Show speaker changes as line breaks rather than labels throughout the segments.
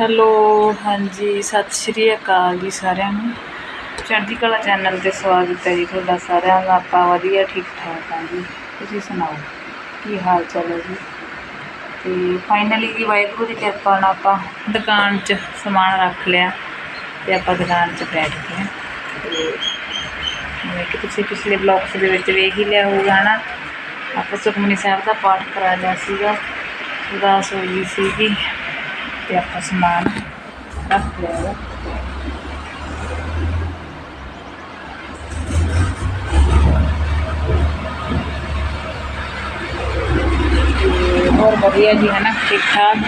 Hello, ਹਾਂਜੀ, ਸਤਿ ਸ਼੍ਰੀ ਅਕਾਲ ਜੀ ਸਾਰਿਆਂ ਨੂੰ। ਚੜ੍ਹਦੀ ਕਲਾ ਚੈਨਲ ਤੇ ਸਵਾਗਤ ਹੈ ਜੀ ਤੁਹਾਡਾ ਸਾਰਿਆਂ ਦਾ। ਆਪਾਂ ਵਧੀਆ ਠੀਕ ਠਾਕ ਹਾਂ ਜੀ। ਤੁਸੀਂ ਸੁਣਾਓ, ਕੀ ਹਾਲ ਚਾਲ ਹੈ ਜੀ? ਤੇ ਫਾਈਨਲੀ ਜੀ ਵਾਹਿਗੁਰੂ ਦੀ ਕਿਰਪਾ ਨਾਲ ਆਪਾਂ ਦੁਕਾਨ 'ਚ ਸਮਾਨ ਰੱਖ ਲਿਆ ਤੇ ਆਪਾਂ ਦੁਕਾਨ 'ਚ ਬੈਠ ਗਏ ਤੇ ਜਿਵੇਂ ਕਿ ਤੁਸੀਂ ਪਿਛਲੇ ਬਲੌਗਸ ਦੇ ਵਿੱਚ ਵੇਖ ਹੀ ਲਿਆ ਹੋਊਗਾ ਨਾ ਆਪਾਂ ਸੁਖਮਨੀ ਸਾਹਿਬ ਦਾ ਪਾਠ ਕਰਾ ਲਿਆ ਸੀਗਾ। ਉਦਾਸ ਹੋਈ ਸੀਗੀ। ਤੇ ਆਪਾਂ ਸਮਾਨ ਰੱਖ ਲਿਆ ਹੋਰ ਵਧੀਆ ਜੀ ਹੈ ਨਾ ਠੀਕ ਠਾਕ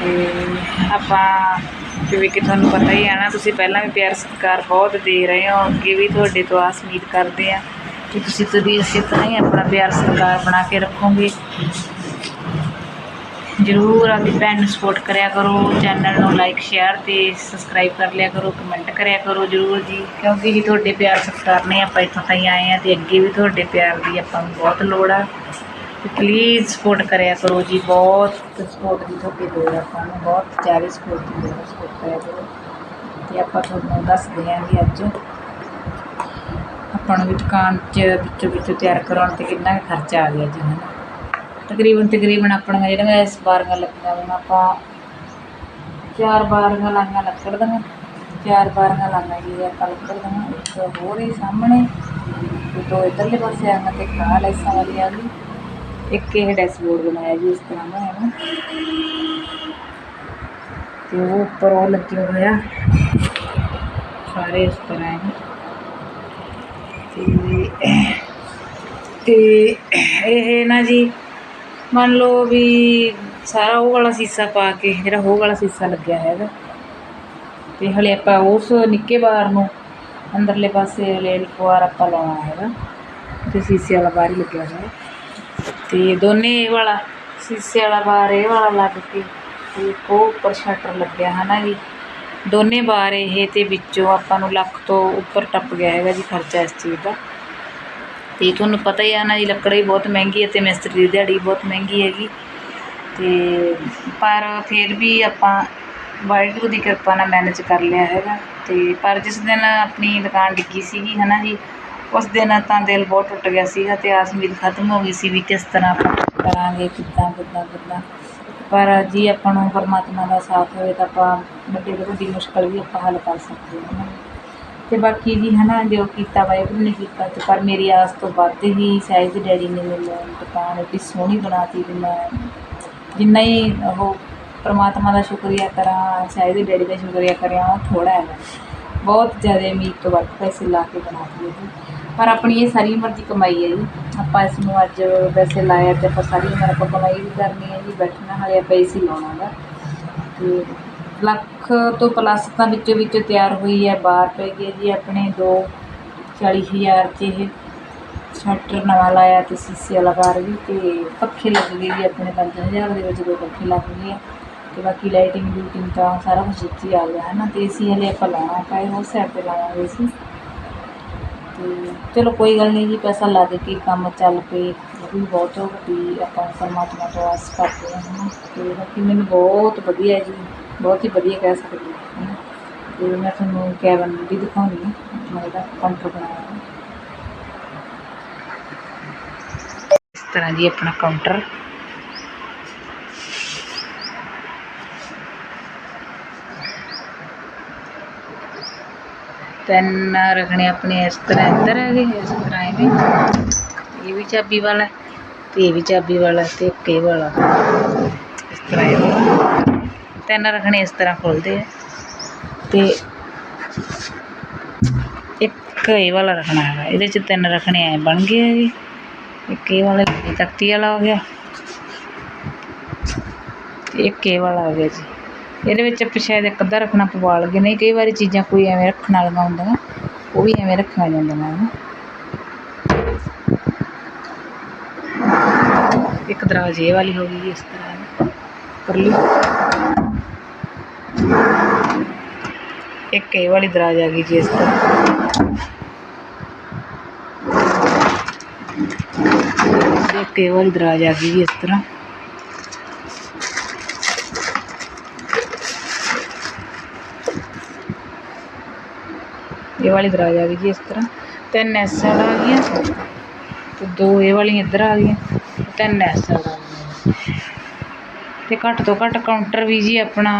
ਤੇ ਆਪਾਂ ਜਿਵੇਂ ਕਿ ਤੁਹਾਨੂੰ ਪਤਾ ਹੀ ਹੈ ਨਾ, ਤੁਸੀਂ ਪਹਿਲਾਂ ਵੀ ਪਿਆਰ ਸਤਿਕਾਰ ਬਹੁਤ ਦੇ ਰਹੇ ਹੋ। ਅੱਗੇ ਵੀ ਤੁਹਾਡੇ ਤੋਂ ਆਸ ਉਮੀਦ ਕਰਦੇ ਆ ਕਿ ਤੁਸੀਂ ਕਦੀ ਇਸੇ ਤਰ੍ਹਾਂ ਹੀ ਆਪਣਾ ਪਿਆਰ ਸਤਿਕਾਰ ਬਣਾ ਕੇ ਰੱਖੋਗੇ। ਜ਼ਰੂਰ ਆਪਣੀ ਭੈਣ ਨੂੰ ਸਪੋਰਟ ਕਰਿਆ ਕਰੋ ਚੈਨਲ ਨੂੰ ਲਾਈਕ ਸ਼ੇਅਰ ਤੇ ਸਬਸਕ੍ਰਾਈਬ ਕਰ ਲਿਆ ਕਰੋ ਕਮੈਂਟ ਕਰਿਆ ਕਰੋ ਜ਼ਰੂਰ ਜੀ। ਕਿਉਂਕਿ ਜੀ ਤੁਹਾਡੇ ਪਿਆਰ ਸਤਿਕਾਰ ਨੇ ਆਪਾਂ ਇੱਥੋਂ ਤਾਈਂ ਆਏ ਆ ਤੇ ਅੱਗੇ ਵੀ ਤੁਹਾਡੇ ਪਿਆਰ ਦੀ ਆਪਾਂ ਨੂੰ ਬਹੁਤ ਲੋੜ ਆ। ਤੇ ਪਲੀਜ਼ ਸਪੋਰਟ ਕਰਿਆ ਕਰੋ ਜੀ, ਬਹੁਤ ਸਪੋਰਟ ਦੀ ਤੁਹਾਡੀ ਲੋੜ ਆ ਆਪਾਂ ਨੂੰ, ਬਹੁਤ ਜ਼ਿਆਦਾ ਸਪੋਰਟ ਦੀ ਲੋੜ ਸਪੋਰਟ ਕਰਿਆ ਕਰੋ। ਤੇ ਆਪਾਂ ਤੁਹਾਨੂੰ ਦੱਸਦੇ ਹਾਂ ਜੀ ਅੱਜ ਆਪਾਂ ਨੂੰ ਵੀ ਦੁਕਾਨ 'ਚ ਵਿੱਚੋਂ ਵਿੱਚੋਂ ਤਿਆਰ ਕਰਾਉਣ ਤੇ ਕਿੰਨਾ ਕੁ ਖਰਚਾ ਆ ਗਿਆ ਜੀ ਹਨਾ ਤਕਰੀਬਨ ਤਕਰੀਬਨ ਆਪਣੀਆਂ ਜਿਹੜੀਆਂ ਇਸ ਬਾਰੀਆਂ ਲੱਗੀਆਂ ਹੋਈਆਂ, ਆਪਾਂ ਚਾਰ ਬਾਰੀਆਂ ਲਾਈਆਂ ਲੱਕੜ ਦੀਆਂ, ਚਾਰ ਬਾਰੀਆਂ ਲਾਈਆਂ ਜੀ, ਆਪਾਂ ਲੱਕੜ ਦੀਆਂ, ਇੱਕ ਹੋਰ ਹੀ ਸਾਹਮਣੇ, ਤੇ ਦੋ ਇੱਧਰਲੇ ਪਾਸੇ ਆਈਆਂ ਤੇ ਕਾਹ ਲੈਸਾਂ ਵਾਲੀ ਆ ਗਈ। ਇੱਕ ਇਹ ਡੈਸ਼ਬੋਰਡ ਬਣਾਇਆ ਜੀ ਇਸ ਤਰ੍ਹਾਂ ਦਾ, ਹੈ ਨਾ? ਤੇ ਉਹ ਉੱਪਰ ਉਹ ਲੱਗਿਆ ਹੋਇਆ। ਸਾਰੇ ਇਸ ਤਰ੍ਹਾਂ ਹੈ। ਤੇ ਤੇ ਇਹ ਨਾ ਜੀ ਮੰਨ ਲਓ ਵੀ ਸਾਰਾ ਉਹ ਵਾਲਾ ਸੀਸਾ ਪਾ ਕੇ, ਜਿਹੜਾ ਉਹ ਵਾਲਾ ਸੀਸਾ ਲੱਗਿਆ ਹੈਗਾ। ਤੇ ਹਲੇ ਆਪਾਂ ਉਸ ਨਿੱਕੇ ਬਾਰ ਨੂੰ ਅੰਦਰਲੇ ਪਾਸੇ ਹਲੇ ਫੁਆਰ ਆਪਾਂ ਲਾਉਣਾ ਹੈਗਾ। ਤੇ ਸੀਸੇ ਵਾਲਾ ਬਾਰ ਹੀ ਲੱਗਿਆ ਹੋਇਆ। ਤੇ ਦੋਨੇ ਇਹ ਵਾਲਾ, ਸੀਸੇ ਵਾਲਾ ਬਾਰ ਇਹ ਵਾਲਾ ਲੱਗ ਕੇ ਤੇ ਇੱਕ ਉਹ ਉੱਪਰ ਸ਼ਟਰ ਲੱਗਿਆ ਹਨਾ ਜੀ। ਦੋਨੇ ਬਾਰ ਇਹ ਤੇ ਵਿੱਚੋਂ ਆਪਾਂ ਨੂੰ ਲੱਖ ਤੋਂ ਉੱਪਰ ਟੱਪ ਗਿਆ ਹੈਗਾ ਜੀ ਖਰਚਾ ਇਸ ਚੀਜ਼ ਦਾ। ਤੇ ਤੁਹਾਨੂੰ ਪਤਾ ਹੀ ਆ ਨਾ ਜੀ ਲੱਕੜ ਵੀ ਬਹੁਤ ਮਹਿੰਗੀ ਹੈ ਤੇ ਮਿਸਤਰੀ ਦੀ ਦਿਹਾੜੀ ਬਹੁਤ ਮਹਿੰਗੀ ਹੈਗੀ। ਤੇ ਪਰ ਫਿਰ ਵੀ ਆਪਾਂ ਵਾਹਿਗੁਰੂ ਦੀ ਕਿਰਪਾ ਨਾਲ ਮੈਨੇਜ ਕਰ ਲਿਆ ਹੈਗਾ। ਤੇ ਪਰ ਜਿਸ ਦਿਨ ਆਪਣੀ ਦੁਕਾਨ ਡਿੱਗੀ ਸੀਗੀ, ਹਨਾ ਜੀ, ਉਸ ਦਿਨ ਤਾਂ ਦਿਲ ਬਹੁਤ ਟੁੱਟ ਗਿਆ ਸੀਗਾ ਤੇ ਆਸ ਉਮੀਦ ਖਤਮ ਹੋ ਗਈ ਸੀ ਵੀ ਕਿਸ ਤਰ੍ਹਾਂ ਆਪਾਂ ਕਰਾਂਗੇ, ਕਿੱਦਾਂ ਕਿੱਦਾਂ ਕਿੱਦਾਂ। ਪਰ ਜੀ ਆਪਾਂ ਨੂੰ ਪਰਮਾਤਮਾ ਦਾ ਸਾਥ ਹੋਵੇ ਤਾਂ ਆਪਾਂ ਵੱਡੀ ਤੋਂ ਵੱਡੀ ਮੁਸ਼ਕਲ ਵੀ ਆਪਾਂ ਹੱਲ ਕਰ ਸਕਦੇ ਹਾਂ ਅਤੇ ਬਾਕੀ ਜੀ ਹੈ ਹਨਾ ਜੋ ਕੀਤਾ ਵਾਹਿਗੁਰੂ ਨੇ ਕੀਤਾ ਅਤੇ ਪਰ ਮੇਰੀ ਆਸ ਤੋਂ ਵੱਧ ਹੀ ਸਹਿਜ ਡੈਡੀ ਨੇ ਮੈਨੂੰ ਦੁਕਾਨ ਐਡੀ ਸੋਹਣੀ ਬਣਾਤੀ ਤੇ ਮੈਂ ਜਿੰਨਾ ਹੀ ਉਹ ਪਰਮਾਤਮਾ ਦਾ ਸ਼ੁਕਰੀਆ ਕਰਾਂ ਸਹਿਜ ਡੈਡੀ ਦਾ ਸ਼ੁਕਰੀਆ ਕਰਿਆ, ਉਹ ਥੋੜ੍ਹਾ ਹੈਗਾ ਬਹੁਤ ਜ਼ਿਆਦਾ ਉਮੀਦ ਤੋਂ ਵੱਧ ਪੈਸੇ ਲਾ ਕੇ ਬਣਾ ਦਿੱਤੇ ਜੀ। ਪਰ ਆਪਣੀ ਇਹ ਸਾਰੀ ਉਮਰ ਦੀ ਕਮਾਈ ਹੈ ਜੀ। ਆਪਾਂ ਇਸ ਨੂੰ ਅੱਜ ਵੈਸੇ ਲਾਇਆ ਤੇ ਆਪਾਂ ਸਾਰੀ ਉਮਰ ਆਪਾਂ ਕਮਾਈ ਵੀ ਕਰਨੀ ਹੈ ਜੀ, ਬੈਠਣਾ ਹਲੇ ਆਪਾਂ ਇਸੇ ਲਾਉਣਾ ਗਾ। ਤੇ ਲੱਖ ਤੋਂ ਪਲੱਸ ਤਾਂ ਵਿੱਚੋਂ ਵਿੱਚੋਂ ਤਿਆਰ ਹੋਈ ਹੈ, ਬਾਹਰ ਪੈ ਗਈ ਹੈ ਜੀ ਆਪਣੇ ਦੋ ਚਾਲੀ ਹਜ਼ਾਰ 'ਚ ਇਹ ਸ਼ਟਰ ਨਵਾਂ ਲਾਇਆ ਤੇ ਸੀਸੇ ਵਾਲਾ ਬਾਰ ਵੀ ਤੇ ਪੱਖੇ ਲੱਗ ਗਏ ਜੀ ਆਪਣੇ ਪੰਜ ਹਜ਼ਾਰ ਦੇ ਵਿੱਚ ਦੋ ਪੱਖੇ ਲੱਗ ਗਏ ਆ ਤੇ ਬਾਕੀ ਲਾਈਟਿੰਗ ਲੂਟਿੰਗ ਤਾਂ ਸਾਰਾ ਕੁਝ ਇੱਥੇ ਹੀ ਆ ਗਿਆ ਹੈ ਨਾ ਤੇ ਏਸੀ ਹਲੇ ਆਪਾਂ ਲਾਉਣਾ ਪਏ ਹੋਰ ਸਾਈਡ ਤੇ ਲਾਵਾਂਗੇ ਸੀ ਤੇ ਚਲੋ ਕੋਈ ਗੱਲ ਨਹੀਂ ਜੀ, ਪੈਸਾ ਲੱਗ ਕੇ ਕੰਮ ਚੱਲ ਪਏ, ਉਹ ਵੀ ਬਹੁਤ ਵੱਡੀ ਆਪਾਂ ਪਰਮਾਤਮਾ ਤੋਂ ਆਸ ਕਰਦੇ ਹਾਂ ਹੈ ਨਾ ਤੇ ਬਾਕੀ ਮੈਨੂੰ ਬਹੁਤ ਵਧੀਆ ਜੀ ਬਹੁਤ ਹੀ ਵਧੀਆ ਕਹਿ ਸਕਦੀ ਹਾਂ। ਤੇ ਮੈਂ ਤੁਹਾਨੂੰ ਕੈਬਨ ਵੀ ਦਿਖਾਉਂਦੀ ਹਾਂ ਮੈਂ ਇਹਦਾ ਕਾਊਂਟਰ ਬਣਾਇਆ ਇਸ ਤਰ੍ਹਾਂ ਜੀ ਆਪਣਾ ਕਾਊਂਟਰ ਤਿੰਨ ਰੱਖਣੇ ਆਪਣੇ ਇਸ ਤਰ੍ਹਾਂ, ਇੱਧਰ ਹੈਗੇ ਇਸ ਤਰ੍ਹਾਂ ਐਵੇਂ ਇਹ ਵੀ ਚਾਬੀ ਵਾਲਾ, ਤੇ ਇਹ ਵੀ ਚਾਬੀ ਵਾਲਾ, ਤੇ ਇੱਕ ਇਹ ਵਾਲਾ। ਇਸ ਤਰ੍ਹਾਂ ਇਹ ਤਿੰਨ ਰੱਖਣੇ ਇਸ ਤਰ੍ਹਾਂ ਖੁੱਲਦੇ ਆ। ਤੇ ਇੱਕ ਇਹ ਵਾਲਾ ਰੱਖਣਾ ਹੈਗਾ, ਇਹਦੇ ਚ ਤਿੰਨ ਰੱਖਣੇ ਐ ਬਣ ਗਏ ਜੀ। ਇੱਕ ਇਹ ਵਾਲਾ ਇਹ ਤਖਤੀ ਵਾਲਾ ਹੋ ਗਿਆ। ਤੇ ਇੱਕ ਇਹ ਵਾਲਾ ਹੋ ਗਿਆ ਜੀ। ਇਹਦੇ ਵਿੱਚ ਆਪਾਂ ਸ਼ਾਇਦ ਇੱਕ ਅੱਧਾ ਰੱਖਣਾ ਪਵਾ ਲਗੇ ਨਹੀਂ ਕਈ ਵਾਰੀ ਚੀਜ਼ਾਂ ਕੋਈ ਐਵੇਂ ਰੱਖਣ ਵਾਲੀਆਂ ਹੁੰਦੀਆਂ, ਉਹ ਵੀ ਐਵੇਂ ਰੱਖੀਆਂ ਜਾਂਦੀਆਂ ਹਨ ਇੱਕ ਦਰਾਜ ਇਹ ਵਾਲੀ ਹੋ ਗਈ ਇਸ ਤਰ੍ਹਾਂ। ਪਰਲੀ एक ए ਵਾਲੀ ਦਰਾਜ਼ ਆ ਗਈ ਜੀ ਇਸ ਤਰ੍ਹਾਂ एक ए ਵਾਲੀ ਦਰਾਜ਼ ਆ ਗਈ जी इस तरह ਇਹ ਵਾਲੀ ਦਰਾਜ ਆ ਗਈ ਜੀ ਇਸ ਤਰ੍ਹਾਂ। ਤਿੰਨ ਐਸ ਆ ਗਈਆਂ ਤੇ ਦੋ ਇਹ ਵਾਲੀਆਂ ਇੱਧਰ ਆ ਗਈਆਂ, ਤਿੰਨ ਐਸ ਆ ਗਈਆਂ ਤੇ ਘੱਟ ਤੋਂ ਘੱਟ ਕਾਊਂਟਰ ਵੀ ਜੀ ਆਪਣਾ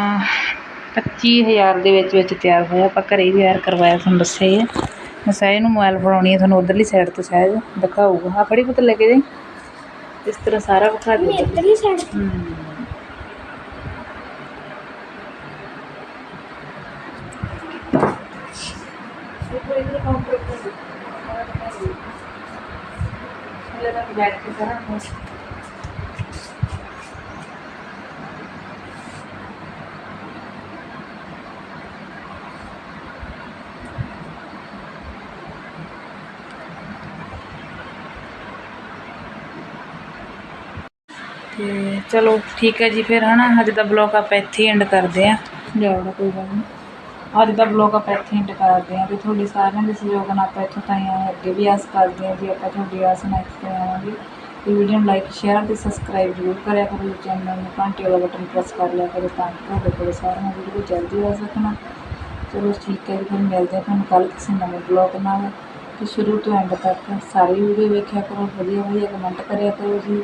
25000 ਦੇ ਵਿੱਚ ਵਿੱਚ ਤਿਆਰ ਹੋਇਆ। ਆਪਾਂ ਘਰੇ ਹੀ ਤਿਆਰ ਕਰਵਾਇਆ ਤੁਹਾਨੂੰ ਦੱਸਿਆ ਹੀ ਹੈ ਮੈਂ ਸਾਇਦ ਨੂੰ ਮੋਬਾਈਲ ਫੜਾਉਣੀ ਹੈ ਤੁਹਾਨੂੰ ਉਧਰਲੀ ਸਾਈਡ ਤੋਂ ਸ਼ਾਇਦ ਦਿਖਾਊਗਾ। ਆ ਫੜੀ ਪੁੱਤ ਲੈ ਕੇ ਜਾਈਂ ਇਸ ਤਰ੍ਹਾਂ ਸਾਰਾ ਵਿਖਾ ਦੇ
ਇੱਧਰਲੀ ਸਾਈਡ
ਹੂੰ। ਬੈਠ ਕੇ ਸਾਰਾ ਤੇ ਚਲੋ ਠੀਕ ਹੈ ਜੀ ਫਿਰ ਹਨਾ? ਅੱਜ ਦਾ ਬਲੌਗ ਆਪਾਂ ਇੱਥੇ ਹੀ ਐਂਡ ਕਰਦੇ ਆਂ ਜਾਉਣਾ ਕੋਈ ਗੱਲ ਨਹੀਂ। ਅੱਜ ਦਾ ਬਲੌਗ ਆਪਾਂ ਇੱਥੇ ਐਂਡ ਕਰਦੇ ਆਂ ਤੇ ਤੁਹਾਡੇ ਸਾਰਿਆਂ ਦੇ ਸਹਿਯੋਗ ਨਾਲ ਆਪਾਂ ਇੱਥੋਂ ਤਾਈਂ ਆਏ ਅੱਗੇ ਵੀ ਆਸ ਕਰਦੇ ਆਂ ਜੀ ਆਪਾਂ ਤੁਹਾਡੀ ਆਸ ਨਾਲ ਇੱਥੇ ਆਵਾਂਗੇ। ਇਹ ਵੀਡੀਓ ਨੂੰ ਲਾਈਕ ਸ਼ੇਅਰ ਤੇ ਸਬਸਕ੍ਰਾਈਬ ਜ਼ਰੂਰ ਕਰਿਆ ਕਰੋ। ਚੈਨਲ ਨੂੰ ਘੰਟੇ ਵਾਲਾ ਬਟਨ ਪ੍ਰੈਸ ਕਰ ਲਿਆ ਕਰੋ ਤਾਂ ਕਿ ਤੁਹਾਡੇ ਕੋਲ ਸਾਰੀਆਂ ਵੀਡੀਓ ਜਲਦੀ ਆ ਸਕਣ ਚਲੋ ਠੀਕ ਹੈ ਜੀ ਫਿਰ ਮਿਲਦੇ ਹਾਂ ਤੁਹਾਨੂੰ ਕੱਲ੍ਹ ਕਿਸੇ ਨਵੇਂ ਬਲੌਗ ਨਾਲ। ਤੇ ਸ਼ੁਰੂ ਤੋਂ ਐਂਡ ਤੱਕ ਸਾਰੀ ਵੀਡੀਓ ਵੇਖਿਆ ਕਰੋ। ਵਧੀਆ ਵਧੀਆ ਕਮੈਂਟ ਕਰਿਆ ਕਰੋ ਜੀ।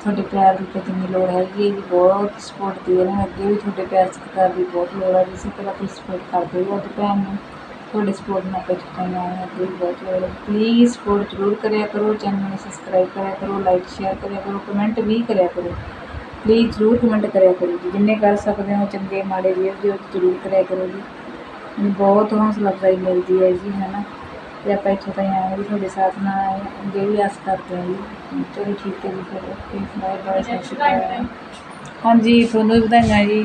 ਤੁਹਾਡੇ ਪਿਆਰ ਦੀ ਤਾਂ ਜਿੰਨੀ ਲੋੜ ਹੈਗੀ ਹੈ ਜੀ ਬਹੁਤ ਸਪੋਰਟ ਦੇ ਰਹੇ ਨੇ, ਅੱਗੇ ਵੀ ਤੁਹਾਡੇ ਪਿਆਰ ਸਤਿਕਾਰ ਦੀ ਬਹੁਤ ਲੋੜ ਹੈ ਜਿਸੇ ਤਰ੍ਹਾਂ ਤੁਸੀਂ ਸਪੋਰਟ ਕਰਦੇ ਹੋ ਆਪਣੀ ਭੈਣ ਨੂੰ। ਤੁਹਾਡੇ ਸਪੋਰਟ ਨਾਲ ਕੁਝ ਟਾਈਮ ਆਇਆ ਅੱਗੇ ਵੀ ਬਹੁਤ ਲੋੜ ਹੈ। ਪਲੀਜ਼ ਸਪੋਰਟ ਜ਼ਰੂਰ ਕਰਿਆ ਕਰੋ ਚੈਨਲ ਨੂੰ ਸਬਸਕ੍ਰਾਈਬ ਕਰਿਆ ਕਰੋ ਲਾਈਕ ਸ਼ੇਅਰ ਕਰਿਆ ਕਰੋ ਕਮੈਂਟ ਵੀ ਕਰਿਆ ਕਰੋ। ਪਲੀਜ਼ ਜ਼ਰੂਰ ਕਮੈਂਟ ਕਰਿਆ ਕਰੋ ਜੀ, ਜਿੰਨੇ ਕਰ ਸਕਦੇ ਹੋ ਚੰਗੇ ਮਾੜੇ ਵੀਰ ਜੀ, ਉਹ ਜ਼ਰੂਰ ਕਰਿਆ ਕਰੋ ਜੀ। ਮੈਨੂੰ ਬਹੁਤ ਹੌਸਲਾ ਅਫਜ਼ਾਈ ਮਿਲਦੀ ਹੈ ਜੀ ਹੈ ਨਾ ਤੇ ਆਪਾਂ ਇੱਥੋਂ ਤਾਈਂ ਆਏ ਵੀ ਤੁਹਾਡੇ ਸਾਥ ਨਾਲ ਆਏ ਹਾਂ। ਅੱਗੇ ਵੀ ਆਸ ਕਰਦੇ ਹਾਂ ਜੀ। ਚਲੋ ਠੀਕ ਹੈ ਜੀ ਫਿਰ ਓਕੇ ਬਾਏ ਬਾਏ ਸਤਿ ਸ਼੍ਰੀ ਅਕਾਲ ਹਾਂਜੀ ਤੁਹਾਨੂੰ ਵੀ ਵਧਾਈਆਂ ਜੀ।